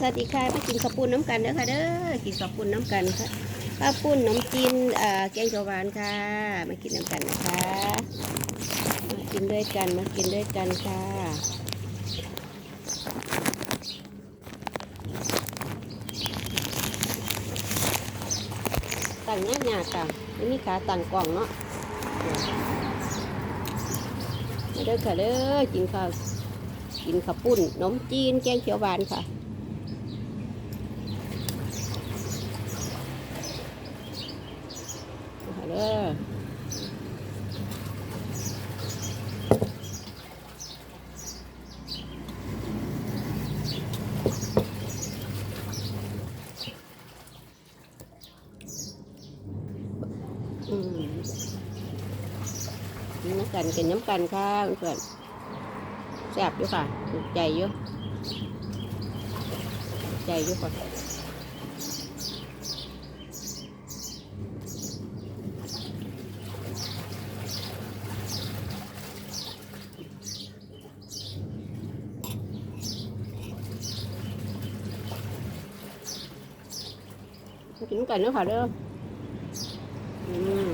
สวัสดีค่ะมากินข้าวปุ้นน้ำกันเด้อค่ะเด้อกินข้าวปุ้นน้ำกันค่ะข้าวปุ้นน้ำจีนเอ่อแกงเขียวหวานค่ะ มากินน้ำกันนะคะมากินด้วยกันมากินด้วยกันค่ะตั้งยากยากค่ะไม่มีขาตั้งกล่องเนาะมาเด้อค่ะเด้อกินข้าวกินข้าวปุ้นนมจีนแกงเขียวหวานค่ะ เอาเด้อน้ำกันกินน้ำกันค่ะเพื่อนแซ่บอยู่ค่ะถูกใจอยู่ใจอยู่ค่ะ กินกันเด้อค่ะเด้ออืม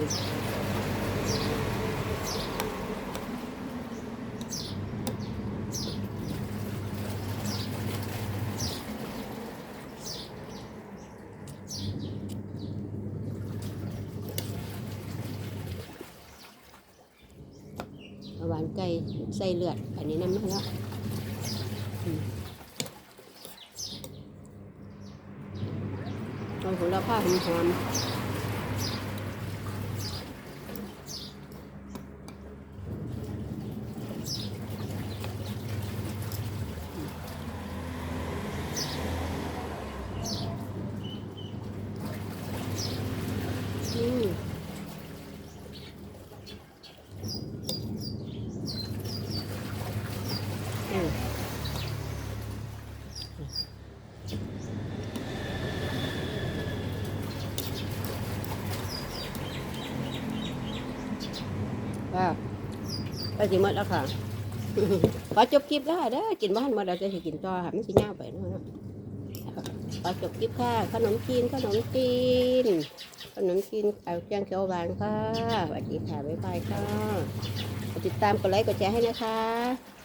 หวานไก่ใส่เลือดอันนี้น้ำมันแล้วอืม เอาหัวละผ้าหอมๆอืมอืม ค่ะไปสิหมดแล้วค่ะ ขอจบคลิปแล้วเด้อกินบ้านมาเราจะสิกินต่อค่ะไม่สิย่าไปเนาะเนาะขอจบคลิปค่ะ ขนมจีนขนมจีนขนมจีนเอาแจ้งเขียวหวานค่ะสวัสดีค่ะบ๊ายบายค่ะติดตามกดไลค์กดแชร์ให้นะคะ